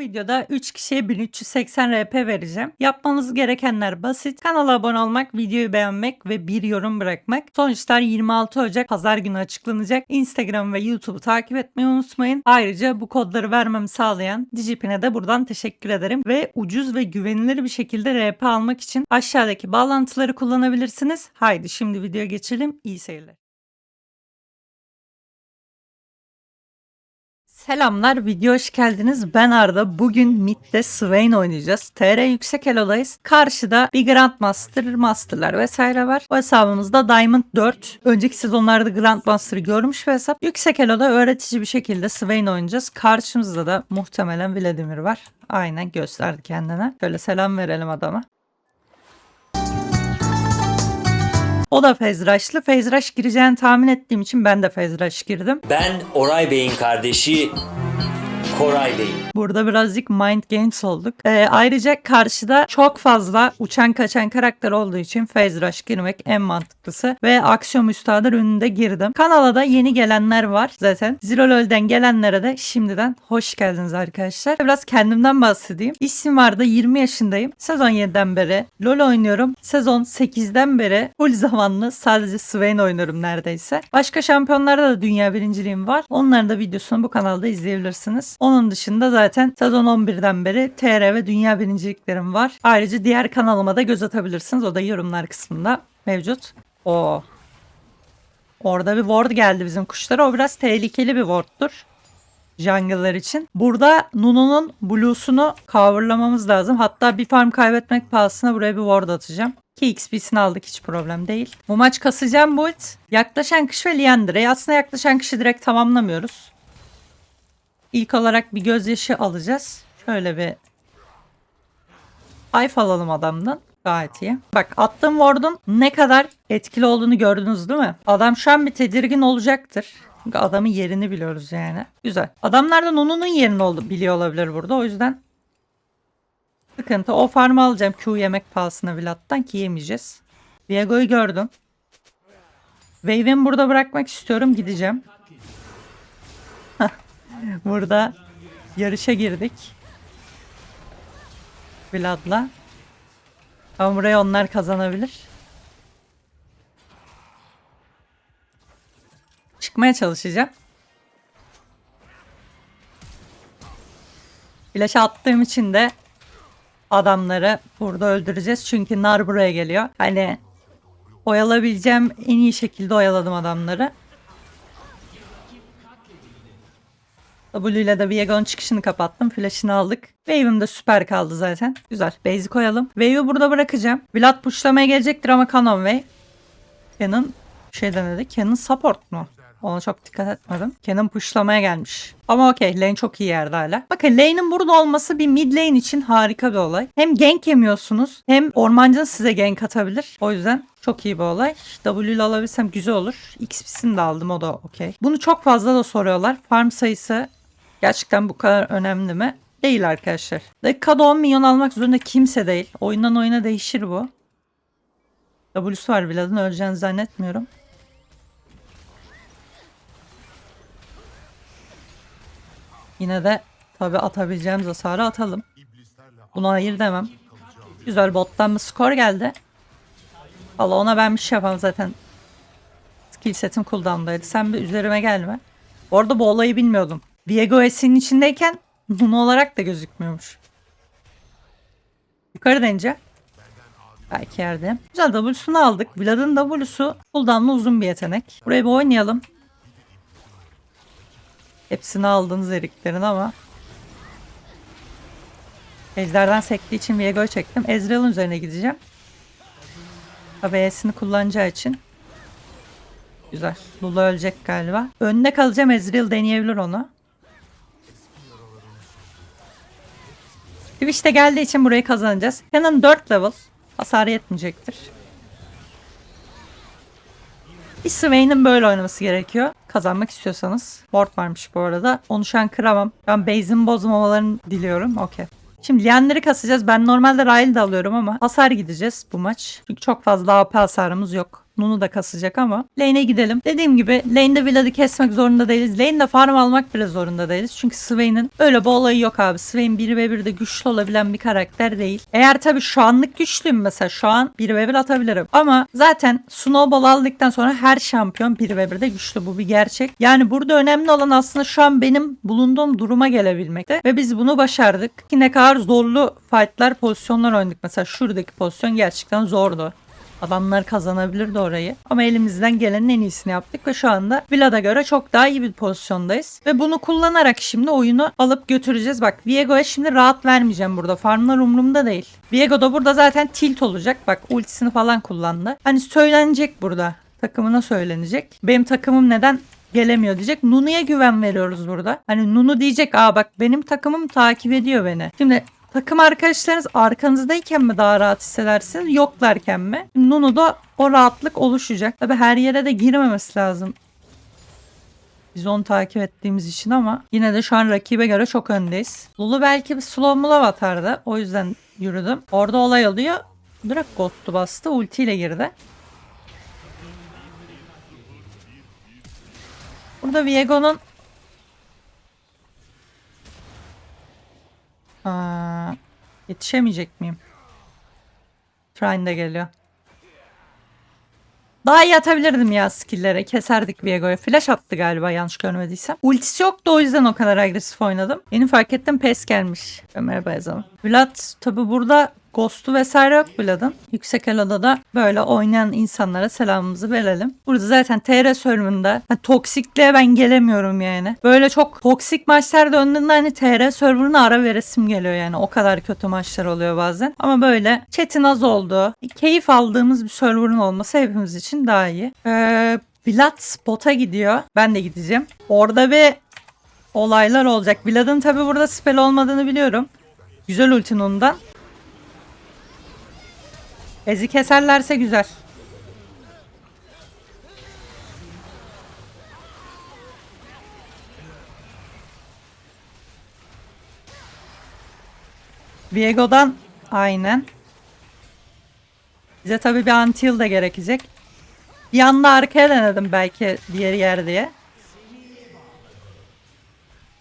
videoda 3 kişiye 1380 RP vereceğim. Yapmanız gerekenler basit. Kanala abone olmak, videoyu beğenmek ve bir yorum bırakmak. Sonuçlar 26 Ocak Pazar günü açıklanacak. Instagram ve YouTube'u takip etmeyi unutmayın. Ayrıca bu kodları vermemi sağlayan Digipin'e de buradan teşekkür ederim. Ve ucuz ve güvenilir bir şekilde RP almak için aşağıdaki bağlantıları kullanabilirsiniz. Haydi şimdi videoya geçelim. İyi seyirler. Selamlar, video hoş geldiniz. Ben Arda. Bugün Mid'de Swain oynayacağız. TR yüksek elodayız. Karşıda bir Grandmaster, Master'lar vesaire var. O hesabımızda Diamond 4. Önceki sezonlarda Grandmaster'ı görmüş bir hesap. Yüksek eloda öğretici bir şekilde Swain oynayacağız. Karşımızda da muhtemelen Vladimir var. Aynen gösterdi kendine. Şöyle selam verelim adama. O da Fezraşlı. Fezraş gireceğini tahmin ettiğim için ben de Fezraş girdim. Ben Oray Bey'in kardeşi Koray Bey. Burada birazcık mind games olduk. Ee, ayrıca karşıda çok fazla uçan kaçan karakter olduğu için Phase Rush girmek en mantıklısı. Ve aksiyon müstahdır önünde girdim. Kanala da yeni gelenler var zaten. Zero LoL'den gelenlere de şimdiden hoş geldiniz arkadaşlar. Biraz kendimden bahsedeyim. İsim vardı 20 yaşındayım. Sezon 7'den beri LoL oynuyorum. Sezon 8'den beri full zamanlı sadece Swain oynuyorum neredeyse. Başka şampiyonlarda da dünya birinciliğim var. Onların da videosunu bu kanalda izleyebilirsiniz. Onun dışında zaten sezon 11'den beri TR ve dünya birinciliklerim var. Ayrıca diğer kanalıma da göz atabilirsiniz. O da yorumlar kısmında mevcut. O Orada bir ward geldi bizim kuşlara. O biraz tehlikeli bir ward'tur. Jungle'lar için. Burada Nunu'nun blue'sunu coverlamamız lazım. Hatta bir farm kaybetmek pahasına buraya bir ward atacağım. Ki XP'sini aldık hiç problem değil. Bu maç kasacağım bu ult. Yaklaşan kış ve Liandre'yi. Aslında yaklaşan kışı direkt tamamlamıyoruz. İlk olarak bir gözyaşı alacağız. Şöyle bir Ayf alalım adamdan. Gayet iyi. Bak attığım ward'un ne kadar etkili olduğunu gördünüz değil mi? Adam şu an bir tedirgin olacaktır. Çünkü adamın yerini biliyoruz yani. Güzel. Adamlar da Nunu'nun yerini oldu, biliyor olabilir burada. O yüzden sıkıntı. O farmı alacağım Q yemek pahasına Vlad'dan ki yemeyeceğiz. Viego'yu gördüm. Wave'imi burada bırakmak istiyorum. Gideceğim. Burada yarışa girdik. Vlad'la. Ama buraya onlar kazanabilir. Çıkmaya çalışacağım. Flash attığım için de adamları burada öldüreceğiz. Çünkü nar buraya geliyor. Hani oyalabileceğim en iyi şekilde oyaladım adamları. W ile de Viego'nun çıkışını kapattım. Flash'ını aldık. Wave'im de süper kaldı zaten. Güzel. Base'i koyalım. Wave'i burada bırakacağım. Vlad pushlamaya gelecektir ama Canon Wave. Canon şey denedi. Canon support mu? Ona çok dikkat etmedim. Canon pushlamaya gelmiş. Ama okey lane çok iyi yerde hala. Bakın lane'in burada olması bir mid lane için harika bir olay. Hem gank yemiyorsunuz hem ormancı size gank atabilir. O yüzden çok iyi bir olay. W ile alabilsem güzel olur. XP'sini de aldım o da okey. Bunu çok fazla da soruyorlar. Farm sayısı Gerçekten bu kadar önemli mi? Değil arkadaşlar. Dakikada 10 milyon almak zorunda kimse değil. Oyundan oyuna değişir bu. W'su var Vlad'ın öleceğini zannetmiyorum. Yine de tabi atabileceğimiz hasarı atalım. Buna hayır demem. Güzel bottan bir skor geldi. Valla ona ben bir şey yapamam zaten. Skill setim cooldown'daydı. Sen bir üzerime gelme. Orada bu olayı bilmiyordum. Viego S'in içindeyken Nuno olarak da gözükmüyormuş. Yukarı denince. Belki yerde. Güzel W'sunu aldık. Vlad'ın W'su cooldown'lu uzun bir yetenek. Buraya bir oynayalım. Hepsini aldınız eriklerin ama. Ejderden sektiği için Viego'yu çektim. Ezreal'ın üzerine gideceğim. ABS'ini kullanacağı için. Güzel. Lula ölecek galiba. Önüne kalacağım. Ezreal deneyebilir onu. Twitch'te geldiği için burayı kazanacağız. Canon 4 level. Hasar yetmeyecektir. Bir Swain'in böyle oynaması gerekiyor. Kazanmak istiyorsanız. Ward varmış bu arada. Onu şu an kıramam. Ben base'in bozmamalarını diliyorum. Okey. Şimdi Lian'leri kasacağız. Ben normalde Ryle de alıyorum ama hasar gideceğiz bu maç. Çünkü çok fazla AP hasarımız yok. Nunu da kasacak ama. Lane'e gidelim. Dediğim gibi lane'de Vlad'ı kesmek zorunda değiliz. Lane'de farm almak bile zorunda değiliz. Çünkü Swain'in öyle bir olayı yok abi. Swain 1v1'de güçlü olabilen bir karakter değil. Eğer tabii şu anlık güçlüyüm mesela şu an 1v1 atabilirim. Ama zaten Snowball aldıktan sonra her şampiyon 1v1'de güçlü. Bu bir gerçek. Yani burada önemli olan aslında şu an benim bulunduğum duruma gelebilmekte. Ve biz bunu başardık. Ki ne kadar zorlu fightlar, pozisyonlar oynadık. Mesela şuradaki pozisyon gerçekten zordu. Adamlar kazanabilirdi orayı. Ama elimizden gelenin en iyisini yaptık ve şu anda Vlad'a göre çok daha iyi bir pozisyondayız. Ve bunu kullanarak şimdi oyunu alıp götüreceğiz. Bak Viego'ya şimdi rahat vermeyeceğim burada. Farmlar umurumda değil. Viego da burada zaten tilt olacak. Bak ultisini falan kullandı. Hani söylenecek burada. Takımına söylenecek. Benim takımım neden gelemiyor diyecek. Nunu'ya güven veriyoruz burada. Hani Nunu diyecek aa bak benim takımım takip ediyor beni. Şimdi takım arkadaşlarınız arkanızdayken mi daha rahat hissedersiniz yoklarken mi? Nunu'da o rahatlık oluşacak. Tabi her yere de girmemesi lazım. Biz onu takip ettiğimiz için ama yine de şu an rakibe göre çok öndeyiz. Lulu belki bir slow mulav atardı. O yüzden yürüdüm. Orada olay oluyor. Direkt ghost'u bastı. Ultiyle girdi. Burada Viego'nun Aa, yetişemeyecek miyim? Trine de geliyor. Daha iyi atabilirdim ya skill'lere. Keserdik Viego'ya. Flash attı galiba yanlış görmediysem. Ultisi yoktu o yüzden o kadar agresif oynadım. Yeni fark ettim pes gelmiş. Merhaba yazalım. Vlad tabi burada Ghost'u vesaire yok Vlad'ın. Yüksek Elo'da da böyle oynayan insanlara selamımızı verelim. Burada zaten TR serverında hani toksikliğe ben gelemiyorum yani. Böyle çok toksik maçlar döndüğünde hani TR serverına ara veresim geliyor yani. O kadar kötü maçlar oluyor bazen. Ama böyle chat'in az olduğu, keyif aldığımız bir serverın olması hepimiz için daha iyi. Ee, Vlad spot'a gidiyor. Ben de gideceğim. Orada bir olaylar olacak. Vlad'ın tabi burada spell olmadığını biliyorum. Güzel ultin ondan. Ezi keserlerse güzel. Viego'dan aynen. Bize tabii bir anti da gerekecek. Bir arkaya denedim belki diğer yer diye.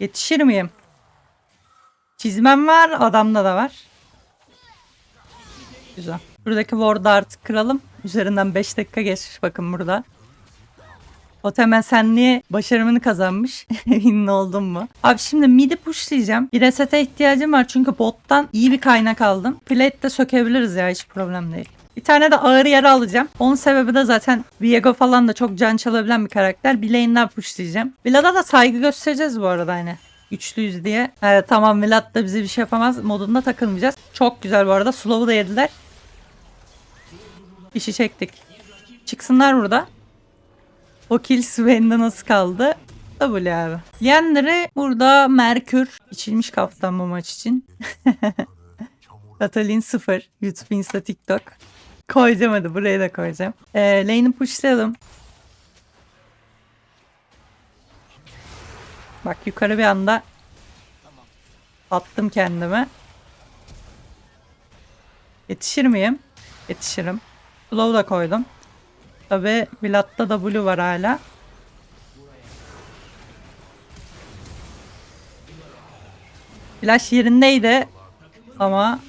Yetişir miyim? Çizmem var, adamda da var. Güzel. Buradaki ward'u artık kıralım. Üzerinden 5 dakika geçmiş bakın burada. Totem Esenliği başarımını kazanmış. Ünlü oldum mu? Abi şimdi midi pushlayacağım. Bir resete ihtiyacım var çünkü bottan iyi bir kaynak aldım. Plate de sökebiliriz ya hiç problem değil. Bir tane de ağır yara alacağım. Onun sebebi de zaten Viego falan da çok can çalabilen bir karakter. Bir lane'den pushlayacağım. Vlad'a da saygı göstereceğiz bu arada hani. Güçlüyüz diye. Evet tamam Vlad da bize bir şey yapamaz modunda takılmayacağız. Çok güzel bu arada. Slow'u da yediler. İşi çektik. Çıksınlar burada. O kill Sven'de nasıl kaldı? W abi. Liender'e burada Merkür içilmiş kaftan bu maç için. Katalin 0. YouTube, Insta, TikTok. Koyacağım hadi buraya da koyacağım. Ee, lane'i pushlayalım. Bak yukarı bir anda attım kendime. Yetişir miyim? Yetişirim. Slow da koydum. Tabi Vlad'da W var hala. Flash yerindeydi. Ama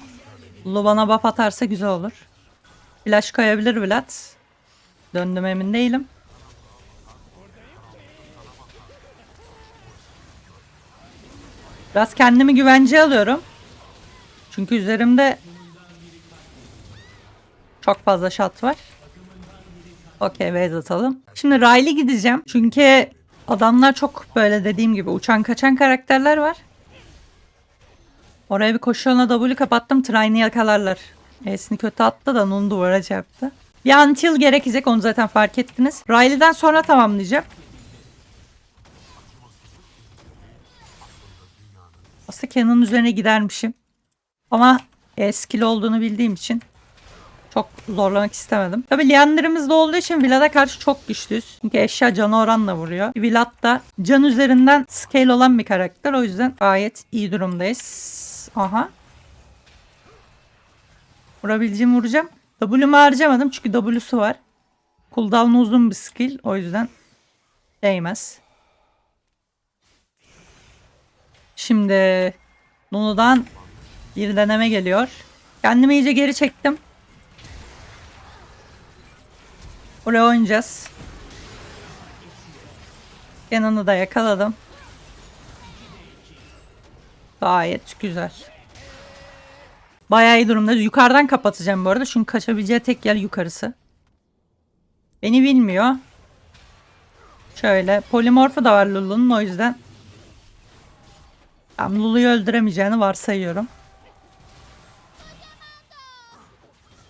Lulu bana buff atarsa güzel olur. Flash koyabilir Vlad. Döndüm emin değilim. Biraz kendimi güvence alıyorum. Çünkü üzerimde çok fazla shot var. Okey base atalım. Şimdi Riley gideceğim. Çünkü adamlar çok böyle dediğim gibi uçan kaçan karakterler var. Oraya bir koşu yoluna W kapattım. Trine'i yakalarlar. E'sini kötü attı da Nun duvara çarptı. Bir until gerekecek onu zaten fark ettiniz. Riley'den sonra tamamlayacağım. Aslında Canon'un üzerine gidermişim. Ama eskili olduğunu bildiğim için çok zorlamak istemedim. Tabi Leander'ımız da olduğu için Vlad'a karşı çok güçlüyüz. Çünkü eşya canı oranla vuruyor. Vlad da can üzerinden scale olan bir karakter. O yüzden gayet iyi durumdayız. Aha. Vurabileceğimi vuracağım. W'mu harcamadım çünkü W'su var. Cooldown uzun bir skill. O yüzden değmez. Şimdi Nunu'dan bir deneme geliyor. Kendimi iyice geri çektim. Buraya oynayacağız. Yanını da yakaladım. Gayet güzel. Bayağı iyi durumda. Yukarıdan kapatacağım bu arada. Çünkü kaçabileceği tek yer yukarısı. Beni bilmiyor. Şöyle. Polimorfu da var Lulu'nun o yüzden. Ben Lulu'yu öldüremeyeceğini varsayıyorum.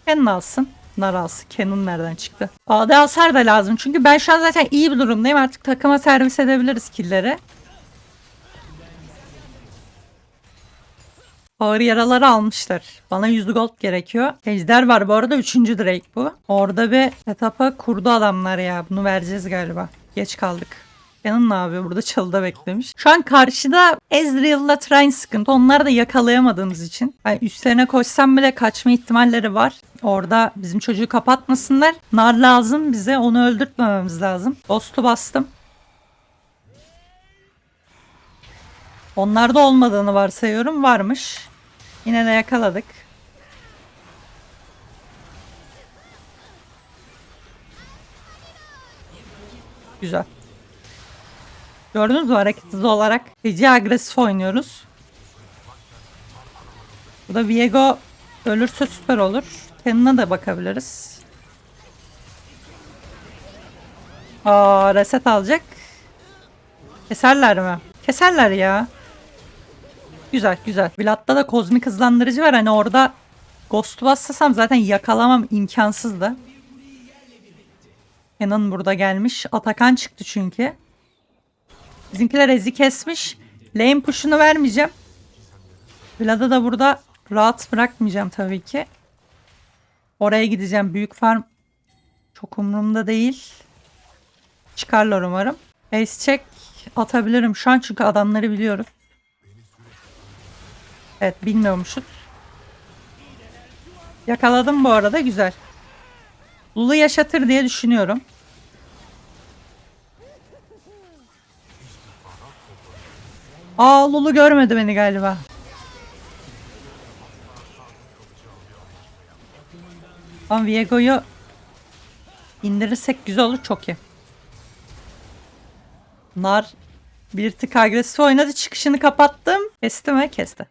Kenan alsın. Nar alsın. Kenan nereden çıktı? AD hasar da lazım. Çünkü ben şu an zaten iyi bir durumdayım. Artık takıma servis edebiliriz killeri. Ağır yaraları almışlar. Bana 100 gold gerekiyor. Ejder var bu arada. Üçüncü Drake bu. Orada bir etapa kurdu adamlar ya. Bunu vereceğiz galiba. Geç kaldık. Canon ne yapıyor? Burada çalıda beklemiş. Şu an karşıda Ezreal'la Trine sıkıntı. Onları da yakalayamadığımız için. Yani üstlerine koşsam bile kaçma ihtimalleri var. Orada bizim çocuğu kapatmasınlar. Nar lazım bize. Onu öldürtmememiz lazım. Ghost'u bastım. Onlarda olmadığını varsayıyorum. Varmış. Yine de yakaladık. Güzel. Gördünüz mü hareket hızı olarak? Feci agresif oynuyoruz. Bu da Viego ölürse süper olur. Kendine de bakabiliriz. Aa reset alacak. Keserler mi? Keserler ya. Güzel güzel. Vlad'da da kozmik hızlandırıcı var. Hani orada Ghost bassasam zaten yakalamam imkansızdı. Kenan burada gelmiş. Atakan çıktı çünkü. Bizimkiler ezi kesmiş. Lane push'unu vermeyeceğim. Vlad'ı da burada rahat bırakmayacağım tabii ki. Oraya gideceğim. Büyük farm çok umurumda değil. Çıkarlar umarım. Ace check atabilirim şu an çünkü adamları biliyorum. Evet bilmiyormuşuz. Yakaladım bu arada güzel. Lulu yaşatır diye düşünüyorum. Aa Lulu görmedi beni galiba. Ama Viego'yu indirirsek güzel olur çok iyi. Nar bir tık agresif oynadı. Çıkışını kapattım. Kesti mi? Kesti.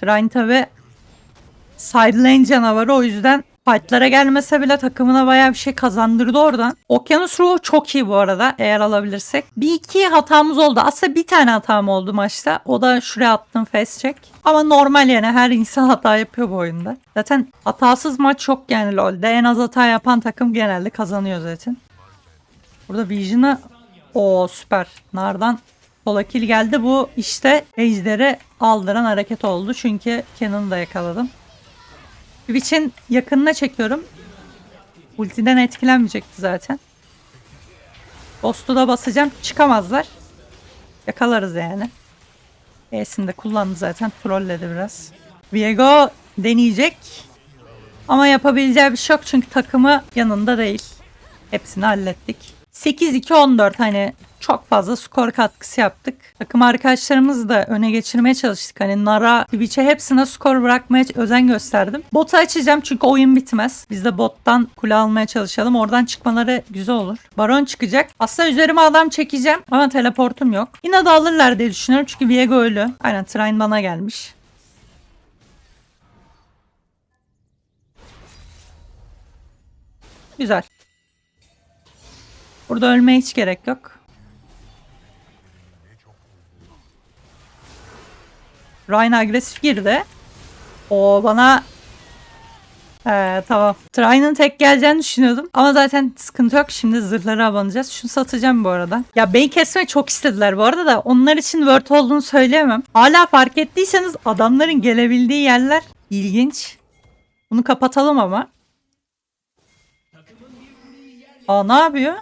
Trine tabi side lane canavarı o yüzden fightlara gelmese bile takımına bayağı bir şey kazandırdı oradan. Okyanus ruhu çok iyi bu arada eğer alabilirsek. Bir iki hatamız oldu. Aslında bir tane hatam oldu maçta. O da şuraya attım face check. Ama normal yani her insan hata yapıyor bu oyunda. Zaten hatasız maç yok yani LoL'de. En az hata yapan takım genelde kazanıyor zaten. Burada Vision'ı o süper. Nardan sola kill geldi. Bu işte Ejder'i aldıran hareket oldu. Çünkü Cannon'ı da yakaladım. Twitch'in yakınına çekiyorum. Ultiden etkilenmeyecekti zaten. Ghost'u da basacağım. Çıkamazlar. Yakalarız yani. E'sini de kullandı zaten. Trolledi biraz. Viego deneyecek. Ama yapabileceği bir şey yok çünkü takımı yanında değil. Hepsini hallettik. 8-2-14 hani çok fazla skor katkısı yaptık. Takım arkadaşlarımızı da öne geçirmeye çalıştık. Hani Nara, Twitch'e hepsine skor bırakmaya özen gösterdim. Botu açacağım çünkü oyun bitmez. Biz de bottan kule almaya çalışalım. Oradan çıkmaları güzel olur. Baron çıkacak. Aslında üzerime adam çekeceğim ama teleportum yok. Yine de alırlar diye düşünüyorum çünkü Viego ölü. Aynen Trine bana gelmiş. Güzel. Burada ölmeye hiç gerek yok. Ryan agresif girdi. O bana ee, tamam. Trine tek geleceğini düşünüyordum. Ama zaten sıkıntı yok. Şimdi zırhları abanacağız. Şunu satacağım bu arada. Ya beni kesmeyi çok istediler bu arada da onlar için word olduğunu söyleyemem. Hala fark ettiyseniz adamların gelebildiği yerler ilginç. Bunu kapatalım ama. Aa ne yapıyor?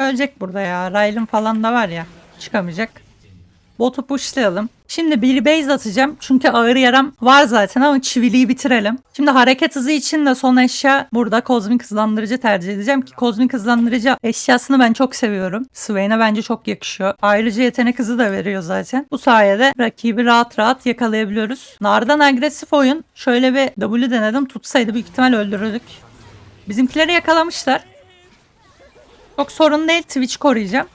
Ölecek burada ya. Rylin falan da var ya. Çıkamayacak. Botu pushlayalım. Şimdi bir base atacağım. Çünkü ağır yaram var zaten ama çiviliyi bitirelim. Şimdi hareket hızı için de son eşya burada kozmik hızlandırıcı tercih edeceğim ki kozmik hızlandırıcı eşyasını ben çok seviyorum. Swain'e bence çok yakışıyor. Ayrıca yetenek hızı da veriyor zaten. Bu sayede rakibi rahat rahat yakalayabiliyoruz. Nardan agresif oyun. Şöyle bir W denedim. Tutsaydı büyük ihtimal öldürürdük. Bizimkileri yakalamışlar. Çok sorun değil. Twitch koruyacağım.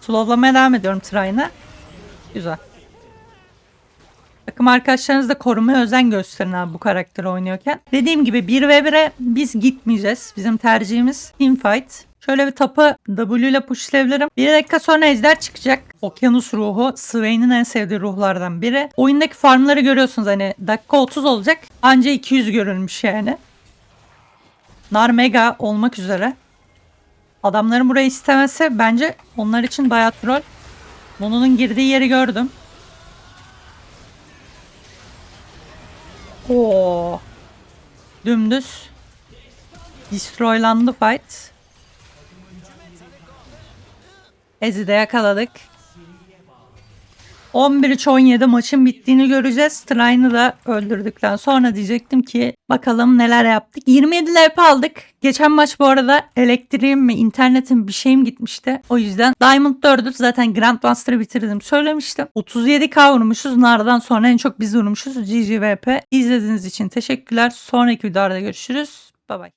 Slowlamaya devam ediyorum Trine. Güzel. Takım arkadaşlarınız da korumaya özen gösterin abi bu karakteri oynuyorken. Dediğim gibi 1v1'e biz gitmeyeceğiz. Bizim tercihimiz teamfight. Şöyle bir tapı W ile pushlayabilirim. Bir dakika sonra ejder çıkacak. Okyanus ruhu Swain'in en sevdiği ruhlardan biri. Oyundaki farmları görüyorsunuz hani dakika 30 olacak. Anca 200 görülmüş yani. Nar mega olmak üzere. Adamların burayı istemesi bence onlar için bayağı troll. Bunun girdiği yeri gördüm. Oo. Dümdüz. Destroylandı fight. Ez'i de yakaladık. 11-3-17 maçın bittiğini göreceğiz. Trine'ı da öldürdükten sonra diyecektim ki bakalım neler yaptık. 27 LP aldık. Geçen maç bu arada elektriğim mi internetim bir şeyim gitmişti. O yüzden Diamond 4'ü zaten Grandmaster'ı bitirdim söylemiştim. 37k vurmuşuz. Nardan sonra en çok biz vurmuşuz. GGVP. İzlediğiniz için teşekkürler. Sonraki videoda görüşürüz. Bye bye.